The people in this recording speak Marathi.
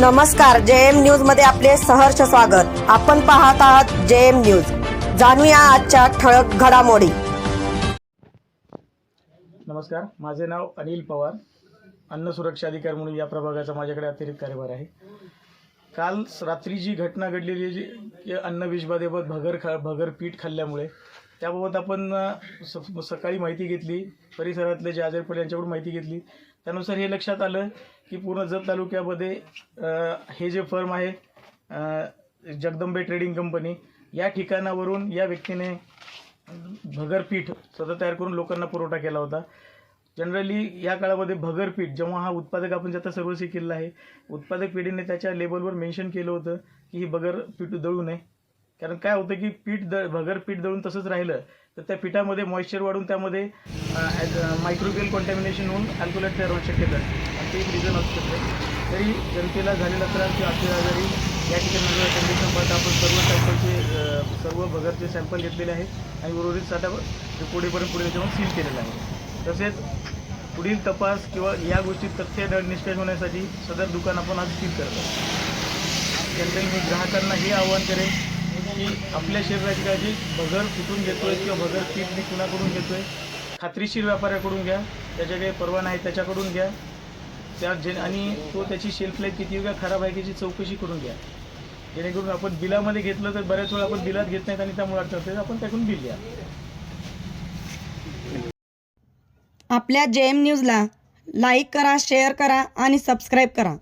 नमस्कार जे एम न्यूजमध्ये आपले सहर्ष स्वागत. आपण पाहत आहात जे एम न्यूज. जाणूया आजच्या ठळक घडामोडी. नमस्कार माझे नाव अनिल पवार. अन्न सुरक्षा अधिकारी म्हणून या प्रभागाचा माझ्याकडे अतिरिक्त कार्यभार आहे. काल रात्री जी घटना घडलेली जी अन्न विषबाधेबाबत भगर खा भगर पीठ खाल्ल्यामुळे त्याबाबत आपण स- सकाळी माहिती घेतली परिसरातले जे आजारी पडले यांच्याकडून माहिती घेतली. त्यानुसार हे लक्षात आलं की पूर्ण जत तालुक्यामध्ये हे जे फर्म आहे जगदंबे ट्रेडिंग कंपनी या ठिकाणावरून या व्यक्तीने भगरपीठ स्वतः तयार करून लोकांना पुरवठा केला होता. जनरली या काळामध्ये भगरपीठ जेव्हा हा उत्पादक आपण ज्याचा सर्वसी केलेला आहे उत्पादक पिढीने त्याच्या लेबलवर मेन्शन केलं होतं की ही भगरपीठ दळू नये. कारण काय होतं की पीठ दळ भगर पीठ दळून तसंच राहिलं तर त्या पिठामध्ये मॉइश्चर वाढून त्यामध्ये मायक्रोबियल कॉन्टॅमिनेशन होऊन अल्कोलेट तयार होऊ शक्यता आणि ते एक रिझन असू शकतं तरी जनतेला झालेला त्रास किंवा आपल्या आजारी या ठिकाणी कंडिशन पाहता आपण सर्व सॅम्पलचे सर्व भगरचे सॅम्पल घेतलेले आहेत आणि उर्वरित साठा पुढेपर्यंत पुढे त्याच्यावर सील केलेला आहे. तसेच पुढील तपास किंवा या गोष्टी तथ्य ड- निष्कर्ष होण्यासाठी सदर दुकान आपण आज सील करतो आहोत. जनरल मी ग्राहकांना हे आवाहन करेन की आपल्या शरीराची काळजी भगर कुठून घेतोय किंवा भगर पीठ मी कुणाकडून घेतोय? खात्रीशीर व्यापाऱ्याकडून घ्या त्याच्याकडे परवाना आहे त्याच्याकडून घ्या. त्या जे आणि तो त्याची शेल्फ लाईफ किती किंवा खराब आहे त्याची चौकशी करून घ्या. जेणेकरून आपण बिलामध्ये घेतलं तर बऱ्याच वेळा आपण बिलात घेत नाहीत आणि त्यामुळे अडचण आपण त्याकडून बिल घ्या. आपल्या जे एम न्यूजला लाईक करा शेअर करा आणि सबस्क्राईब करा.